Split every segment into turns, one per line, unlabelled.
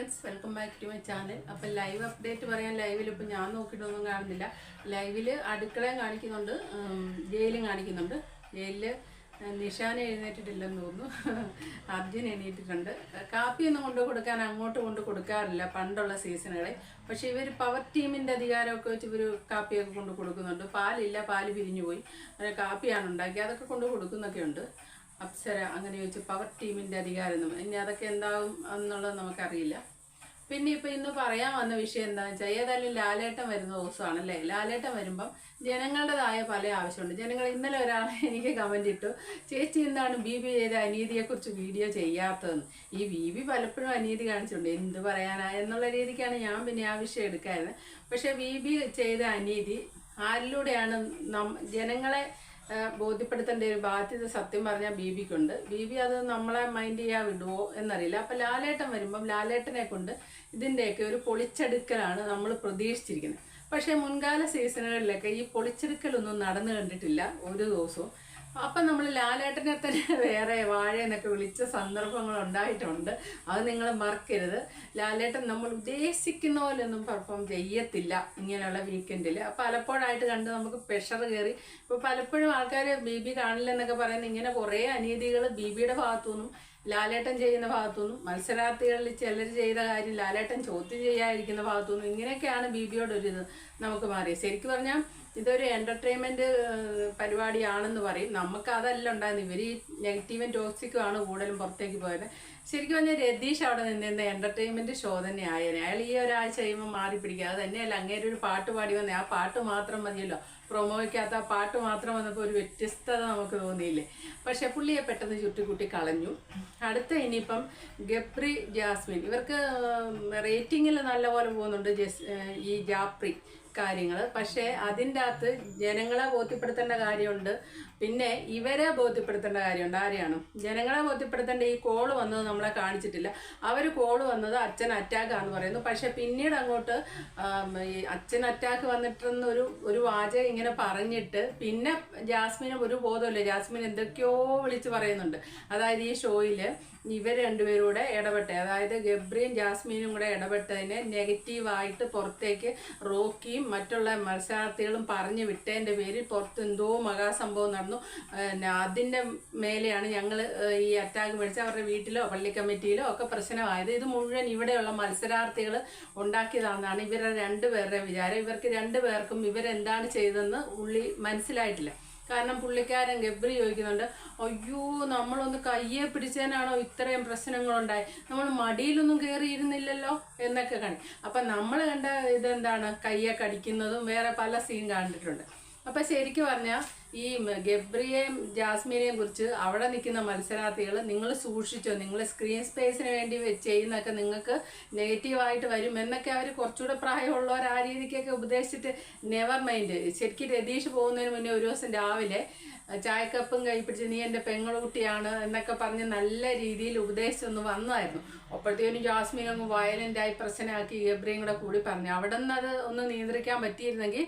Friends welcome back to my channel അപ്പം live update പറയാൻ ലൈവിൽ ഇപ്പം ഞാൻ നോക്കിയിട്ടൊന്നും കാണുന്നില്ല. ലൈവിൽ അടുക്കളയും കാണിക്കുന്നുണ്ട് ജയിലും കാണിക്കുന്നുണ്ട്. ജയിലിൽ നിഷാന എഴുന്നേറ്റിട്ടില്ലെന്ന് തോന്നുന്നു. അർജുൻ എണീറ്റിട്ടുണ്ട്. കാപ്പിയൊന്നും കൊണ്ട് കൊടുക്കാൻ അങ്ങോട്ട് കൊണ്ട് കൊടുക്കാറില്ല പണ്ടുള്ള സീസണുകളെ. പക്ഷെ ഇവർ പവർ ടീമിന്റെ അധികാരമൊക്കെ വെച്ച് ഇവർ കാപ്പിയൊക്കെ കൊണ്ട് കൊടുക്കുന്നുണ്ട്. പാലില്ല പാൽ പിരിഞ്ഞു പോയി കാപ്പിയാണ് ഉണ്ടാക്കി അതൊക്കെ കൊണ്ട് കൊടുക്കുന്നൊക്കെ ഉണ്ട് അപ്സര അങ്ങനെ ചോദിച്ചു പവർ ടീമിന്റെ അധികാരം ഇനി അതൊക്കെ എന്താവും എന്നുള്ളത് നമുക്കറിയില്ല. പിന്നെ ഇപ്പം ഇന്ന് പറയാൻ വന്ന വിഷയം എന്താണെന്ന് വെച്ചാൽ ഏതായാലും ലാലേട്ടം വരുന്ന ദിവസമാണല്ലേ? ലാലേട്ടം വരുമ്പം ജനങ്ങളുടേതായ പല ആവശ്യമുണ്ട്. ജനങ്ങൾ ഇന്നലെ ഒരാൾ എനിക്ക് കമന്റ് ഇട്ടു. ചേച്ചി എന്താണ് ബി ബി ചെയ്ത അനീതിയെക്കുറിച്ച് വീഡിയോ ചെയ്യാത്തതെന്ന്? ഈ ബി ബി പലപ്പോഴും അനീതി കാണിച്ചിട്ടുണ്ട്. എന്ത് പറയാനാ എന്നുള്ള രീതിക്കാണ് ഞാൻ പിന്നെ ആ വിഷയം എടുക്കാറ് പക്ഷേ ബി ബി ചെയ്ത അനീതി ആരിലൂടെയാണ് നം ജനങ്ങളെ ബോധ്യപ്പെടുത്തേണ്ട ഒരു ബാധ്യത സത്യം പറഞ്ഞാൽ ബീബിക്കുണ്ട്. ബീബി അത് നമ്മളെ മൈൻഡ് ചെയ്യാൻ വിടുവോ എന്നറിയില്ല. അപ്പം ലാലേട്ടൻ വരുമ്പം ലാലേട്ടനെ കൊണ്ട് ഇതിന്റെയൊക്കെ ഒരു പൊളിച്ചെടുക്കലാണ് നമ്മൾ പ്രതീക്ഷിച്ചിരിക്കുന്നത്. പക്ഷേ മുൻകാല സീസണുകളിലൊക്കെ ഈ പൊളിച്ചെടുക്കലൊന്നും നടന്നു കണ്ടിട്ടില്ല ഒരു ദിവസവും. അപ്പം നമ്മൾ ലാലേട്ടനെ തന്നെ വേറെ വാഴ എന്നൊക്കെ വിളിച്ച സന്ദർഭങ്ങൾ ഉണ്ടായിട്ടുണ്ട്. അത് നിങ്ങൾ മറക്കരുത്. ലാലേട്ടൻ നമ്മൾ ഉദ്ദേശിക്കുന്ന പോലെയൊന്നും പെർഫോം ചെയ്യത്തില്ല ഇങ്ങനെയുള്ള വീക്കെൻഡിൽ പലപ്പോഴായിട്ട് കണ്ട് നമുക്ക് പ്രഷർ കയറി ഇപ്പോൾ പലപ്പോഴും ആൾക്കാർ ബി ബി കാണില്ലെന്നൊക്കെ പറയുന്നത് ഇങ്ങനെ കുറേ അനീതികൾ ബി ബിയുടെ ഭാഗത്തുനിന്നും ലാലേട്ടൻ ചെയ്യുന്ന ഭാഗത്തുനിന്നും മത്സരാർത്ഥികളിൽ ചിലർ ചെയ്ത കാര്യം ലാലേട്ടൻ ചോദ്യം ചെയ്യാതിരിക്കുന്ന ഭാഗത്തുനിന്നും ഇങ്ങനെയൊക്കെയാണ് ബി ബിയോട് ഒരു ഇത് നമുക്ക് മാറിയത്. ശരിക്കും പറഞ്ഞാൽ ഇതൊരു എന്റർടൈൻമെന്റ് പരിപാടിയാണെന്ന് പറയും. നമുക്ക് അതല്ല ഉണ്ടായിരുന്നു ഇവർ ഈ നെഗറ്റീവും ടോക്സിക്കുമാണ് കൂടുതലും പുറത്തേക്ക് പോയത്. ശരിക്കും പറഞ്ഞാൽ രതീഷ് അവിടെ നിന്നിരുന്ന എന്റർടൈൻമെന്റ് ഷോ തന്നെ ആയേനെ. അയാൾ ഈ ഒരാഴ്ച കഴിയുമ്പോൾ മാറി പിടിക്കുക അത് തന്നെയല്ല അങ്ങേര് ഒരു പാട്ട് പാടി വന്നേ. ആ പാട്ട് മാത്രം മതിയല്ലോ. പ്രൊമോയ്ക്കകത്ത് ആ പാട്ട് മാത്രം വന്നപ്പോൾ ഒരു വ്യത്യസ്തത നമുക്ക് തോന്നിയില്ലേ? പക്ഷെ പുള്ളിയെ പെട്ടെന്ന് ചുറ്റിക്കുട്ടി കളഞ്ഞു. അടുത്ത ഇനിയിപ്പം ഗപ്രി ജാസ്മിൻ. ഇവർക്ക് റേറ്റിങ്ങിൽ നല്ലപോലെ പോകുന്നുണ്ട്. ജസ് ഈ ജാപ്രി. കാര്യങ്ങൾ പക്ഷേ അതിന്റെ അകത്ത് ജനങ്ങളെ ബോധ്യപ്പെടുത്തേണ്ട കാര്യമുണ്ട്. പിന്നെ ഇവരെ ബോധ്യപ്പെടുത്തേണ്ട കാര്യമുണ്ട്. ആരെയാണ്? ജനങ്ങളെ ബോധ്യപ്പെടുത്തേണ്ട ഈ കോൾ വന്നത് നമ്മളെ കാണിച്ചിട്ടില്ല. അവർ കോൾ വന്നത് അച്ഛൻ അറ്റാക്കാന്ന് പറയുന്നു. പക്ഷെ പിന്നീട് അങ്ങോട്ട് ഈ അച്ഛൻ അറ്റാക്ക് വന്നിട്ടെന്നൊരു ഒരു വാചകം ഇങ്ങനെ പറഞ്ഞിട്ട് പിന്നെ ജാസ്മിന് ഒരു ബോധമില്ല ജാസ്മിൻ എന്തൊക്കെയോ വിളിച്ച് പറയുന്നുണ്ട്. അതായത് ഈ ഷോയിൽ ഇവർ രണ്ടുപേരും കൂടെ ഇടപെട്ടെ. അതായത് ഗബ്രിയും ജാസ്മിനും കൂടെ ഇടപെട്ടതിനെ നെഗറ്റീവായിട്ട് പുറത്തേക്ക് റോക്കിയും മറ്റുള്ള മത്സരാർത്ഥികളും പറഞ്ഞു വിട്ടതിന്റെ പേരിൽ പുറത്ത് എന്തോ മഹാസംഭവം നടന്നു. അതിന്റെ മേലെയാണ് ഞങ്ങൾ ഈ അറ്റാക്ക് മേടിച്ച് അവരുടെ വീട്ടിലോ പള്ളി കമ്മിറ്റിയിലോ ഒക്കെ പ്രശ്നമായത്. ഇത് മുഴുവൻ ഇവിടെയുള്ള മത്സരാർത്ഥികൾ ഉണ്ടാക്കിയതാണെന്നാണ് ഇവരുടെ രണ്ടുപേരുടെ വിചാരം. ഇവർക്ക് രണ്ടുപേർക്കും ഇവരെന്താണ് ചെയ്തതെന്ന് ഉള്ളി മനസ്സിലായിട്ടില്ല. കാരണം പുള്ളിക്കാരൻ ഗബ്രി ചോദിക്കുന്നുണ്ട് അയ്യോ നമ്മളൊന്ന് കയ്യെ പിടിച്ചതിനാണോ ഇത്രയും പ്രശ്നങ്ങളുണ്ടായി? നമ്മൾ മടിയിലൊന്നും കയറിയിരുന്നില്ലല്ലോ എന്നൊക്കെ കണി. അപ്പം നമ്മൾ കണ്ട ഇതെന്താണ്? കയ്യെ കടിക്കുന്നതും വേറെ പല സീൻ കണ്ടിട്ടുണ്ട്. അപ്പം ശരിക്കും പറഞ്ഞാൽ ഈ ഗബ്രിയെയും ജാസ്മിനെയും കുറിച്ച് അവിടെ നിൽക്കുന്ന മത്സരാർത്ഥികൾ നിങ്ങൾ സൂക്ഷിച്ചോ നിങ്ങൾ സ്ക്രീൻ സ്പേസിന് വേണ്ടി ചെയ്യുന്നൊക്കെ നിങ്ങൾക്ക് നെഗറ്റീവായിട്ട് വരും എന്നൊക്കെ അവർ കുറച്ചുകൂടെ പ്രായമുള്ളവർ ആ രീതിക്കൊക്കെ ഉപദേശിച്ചിട്ട് നെവർ മൈൻഡ് ശരിക്കും രതീഷ് പോകുന്നതിന് മുന്നേ ഒരു ദിവസം രാവിലെ ചായക്കപ്പും കൈപ്പിടിച്ച് നീ എന്റെ പെങ്ങളുകുട്ടിയാണ് എന്നൊക്കെ പറഞ്ഞ് നല്ല രീതിയിൽ ഉപദേശിച്ചൊന്ന് വന്നായിരുന്നു. അപ്പോഴത്തേനും ജാസ്മിൻ അങ്ങ് വയലന്റായി പ്രശ്നമാക്കി ഗബ്രിയും കൂടെ കൂടി പറഞ്ഞു. അവിടെ നിന്ന് അത് ഒന്ന് നിയന്ത്രിക്കാൻ പറ്റിയിരുന്നെങ്കിൽ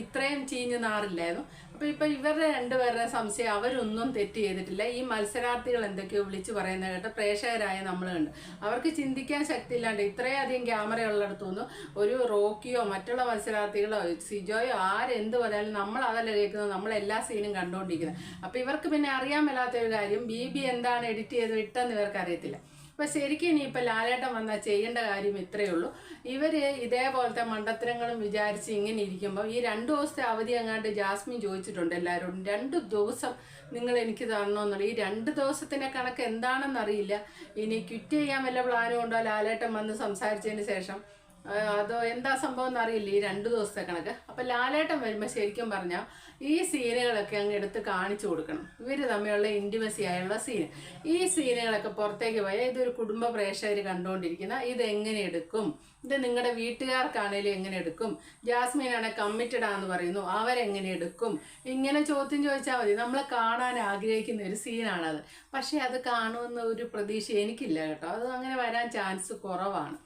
ഇത്രയും ചീഞ്ഞ് നാറില്ലായിരുന്നു. അപ്പൊ ഇപ്പൊ ഇവരുടെ രണ്ടുപേരുടെ സംശയം അവരൊന്നും തെറ്റ് ചെയ്തിട്ടില്ല. ഈ മത്സരാർത്ഥികൾ എന്തൊക്കെയോ വിളിച്ചു പറയുന്ന കേട്ട് പ്രേക്ഷകരായ നമ്മൾ കണ്ട്. അവർക്ക് ചിന്തിക്കാൻ ശക്തി ഇല്ലാണ്ട് ഇത്രയധികം ക്യാമറ ഉള്ളിടത്തുനിന്ന് ഒരു റോക്കിയോ മറ്റുള്ള മത്സരാർത്ഥികളോ സിജോയോ ആരെന്ത് പറഞ്ഞാലും നമ്മൾ അതല്ല കേൾക്കുന്നത്. നമ്മൾ എല്ലാ സീനും കണ്ടുകൊണ്ടിരിക്കുന്നത് അപ്പൊ ഇവർക്ക് പിന്നെ അറിയാൻ മേലാത്ത ഒരു കാര്യം ബി ബി എന്താണ് എഡിറ്റ് ചെയ്ത് വിട്ടെന്ന് ഇവർക്ക് അറിയത്തില്ല. അപ്പൊ ശരിക്കും ഇനിയിപ്പോൾ ലാലേട്ടൻ വന്നാൽ ചെയ്യേണ്ട കാര്യം ഇത്രയേ ഉള്ളൂ. ഇവർ ഇതേപോലത്തെ മണ്ടത്തരങ്ങളും വിചാരിച്ച് ഇങ്ങനെ ഇരിക്കുമ്പോൾ ഈ രണ്ടു ദിവസത്തെ അവധി അങ്ങാണ്ട് ജാസ്മിൻ ചോദിച്ചിട്ടുണ്ട് എല്ലാവരും രണ്ട് ദിവസം നിങ്ങൾ എനിക്ക് തരണമെന്നുള്ള ഈ രണ്ട് ദിവസത്തിന്റെ കണക്ക് എന്താണെന്ന് അറിയില്ല ഇനി ക്വിറ്റ് ചെയ്യാൻ വല്ല പ്ലാനും ഉണ്ടോ? ലാലേട്ടൻ വന്ന് സംസാരിച്ചതിന് ശേഷം അതോ എന്താ സംഭവം എന്ന് അറിയില്ല ഈ രണ്ട് ദിവസത്തെ കണക്ക്? അപ്പൊ ലാലേട്ടൻ വരുമ്പോൾ ശരിക്കും പറഞ്ഞാൽ ഈ സീനുകളൊക്കെ അങ്ങ് എടുത്ത് കാണിച്ചു കൊടുക്കണം. ഇവർ തമ്മിലുള്ള ഇന്റിമസി ആയുള്ള സീന് ഈ സീനുകളൊക്കെ പുറത്തേക്ക് പോയാൽ ഇതൊരു കുടുംബ പ്രേക്ഷകർ കണ്ടുകൊണ്ടിരിക്കുന്ന ഇത് എങ്ങനെ എടുക്കും? ഇത് നിങ്ങളുടെ വീട്ടുകാർക്കാണേലും എങ്ങനെ എടുക്കും? ജാസ്മിൻ ആണ് കമ്മിറ്റഡ് ആന്ന് പറയുന്നു അവരെങ്ങനെ എടുക്കും? ഇങ്ങനെ ചോദ്യം ചോദിച്ചാൽ മതി. നമ്മൾ കാണാൻ ആഗ്രഹിക്കുന്ന ഒരു സീനാണത്. പക്ഷെ അത് കാണുമെന്ന ഒരു പ്രതീക്ഷ എനിക്കില്ല കേട്ടോ. അത് അങ്ങനെ വരാൻ ചാൻസ് കുറവാണ്.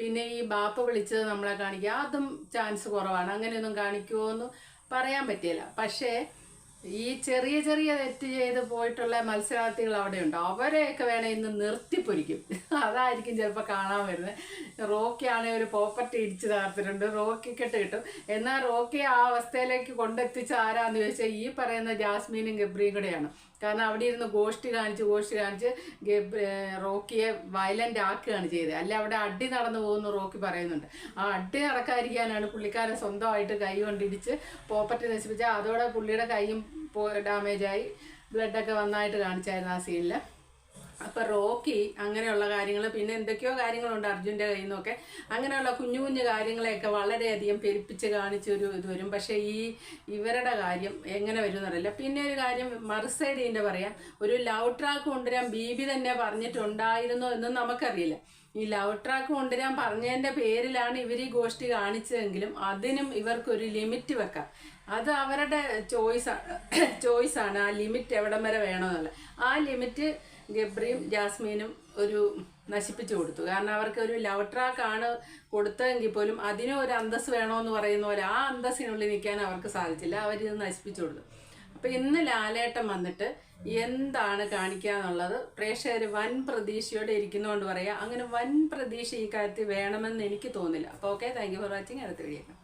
പിന്നെ ഈ ബാപ്പ വിളിച്ചത് നമ്മളെ കാണിക്കുക അതും ചാൻസ് കുറവാണ്. അങ്ങനെയൊന്നും കാണിക്കുമോ എന്ന് പറയാൻ പറ്റില്ല പക്ഷേ ഈ ചെറിയ ചെറിയ തെറ്റ് ചെയ്ത് പോയിട്ടുള്ള മത്സരാർത്ഥികൾ അവിടെ അവിടെയുണ്ട്. അവരെയൊക്കെ വേണേൽ ഇന്ന് നിർത്തിപ്പൊരിക്കും അതായിരിക്കും ചിലപ്പോൾ കാണാൻ വരുന്നത്. റോക്കി ആണെങ്കിൽ ഒരു പോപ്പർട്ടി ഇടിച്ച് തകർത്തിട്ടുണ്ട്. റോക്കിക്കെട്ട് കിട്ടും എന്നാൽ റോക്കി ആ അവസ്ഥയിലേക്ക് കൊണ്ടെത്തിച്ച ആരാന്ന് ചോദിച്ചാൽ ഈ പറയുന്ന ജാസ്മീനും ഗബ്രിയും കൂടെയാണ്. കാരണം അവിടെ ഇരുന്ന് ഗോഷ്ടി കാണിച്ച് ഗോഷ്ടി കാണിച്ച് ഗബ്രി റോക്കിയെ വയലന്റ് ആക്കുകയാണ് ചെയ്തത്. അല്ല അവിടെ അടി നടന്നു പോകുന്നു റോക്കി പറയുന്നുണ്ട്. ആ അടി നടക്കാതിരിക്കാനാണ് പുള്ളിക്കാരൻ സ്വന്തമായിട്ട് കൈ കൊണ്ടിടിച്ച് പോപ്പർട്ടി നശിപ്പിച്ചാൽ അതോടെ പുള്ളിയുടെ കൈയും ഡാമേജായി ബ്ലഡൊക്കെ വന്നായിട്ട് കാണിച്ചായിരുന്നു ആ സീനിൽ അപ്പൊ റോക്കി അങ്ങനെയുള്ള കാര്യങ്ങൾ പിന്നെ എന്തൊക്കെയോ കാര്യങ്ങളുണ്ട് അർജുന്റെ കയ്യിൽ നിന്നൊക്കെ അങ്ങനെയുള്ള കുഞ്ഞു കുഞ്ഞു കാര്യങ്ങളെയൊക്കെ വളരെയധികം പെരുപ്പിച്ച് കാണിച്ചൊരു ഇത് വരും. പക്ഷേ ഈ ഇവരുടെ കാര്യം എങ്ങനെ വരും എന്നറിയില്ല പിന്നെ ഒരു കാര്യം മറുസൈഡിന്റെ പറയാം. ഒരു ലവ് ട്രാക്ക് കൊണ്ടുവരാൻ ബീബി തന്നെ പറഞ്ഞിട്ടുണ്ടായിരുന്നു എന്നും നമുക്കറിയില്ല. ഈ ലവ് ട്രാക്ക് കൊണ്ടുവരാൻ പറഞ്ഞതിന്റെ പേരിലാണ് ഇവർ ഈ ഗോഷ്ടി കാണിച്ചതെങ്കിലും അതിനും ഇവർക്കൊരു ലിമിറ്റ് വെക്കാം. അത് അവരുടെ ചോയ്സാണ് ചോയ്സാണ് ആ ലിമിറ്റ് എവിടം വരെ വേണമെന്നുള്ളത്. ആ ലിമിറ്റ് ഗബ്രിയും ജാസ്മീനും ഒരു നശിപ്പിച്ചു കൊടുത്തു. കാരണം അവർക്ക് ഒരു ലവ് ട്രാക്കാണ് കൊടുത്തതെങ്കിൽ പോലും അതിനും ഒരു അന്തസ് വേണമെന്ന് പറയുന്ന പോലെ ആ അന്തസ്സിനുള്ളിൽ നിൽക്കാൻ അവർക്ക് സാധിച്ചില്ല. അവരിത് നശിപ്പിച്ചു കൊടുത്തു. അപ്പം ഇന്ന് ലാലേട്ടം വന്നിട്ട് എന്താണ് കാണിക്കുക എന്നുള്ളത് പ്രേക്ഷകർ വൻ പ്രതീക്ഷയോടെ ഇരിക്കുന്നതുകൊണ്ട് പറയാം. അങ്ങനെ വൻ പ്രതീക്ഷ ഈ കാര്യത്തിൽ വേണമെന്ന് എനിക്ക് തോന്നില്ല. അപ്പോൾ okay thank you for watching അടുത്ത വീഡിയോ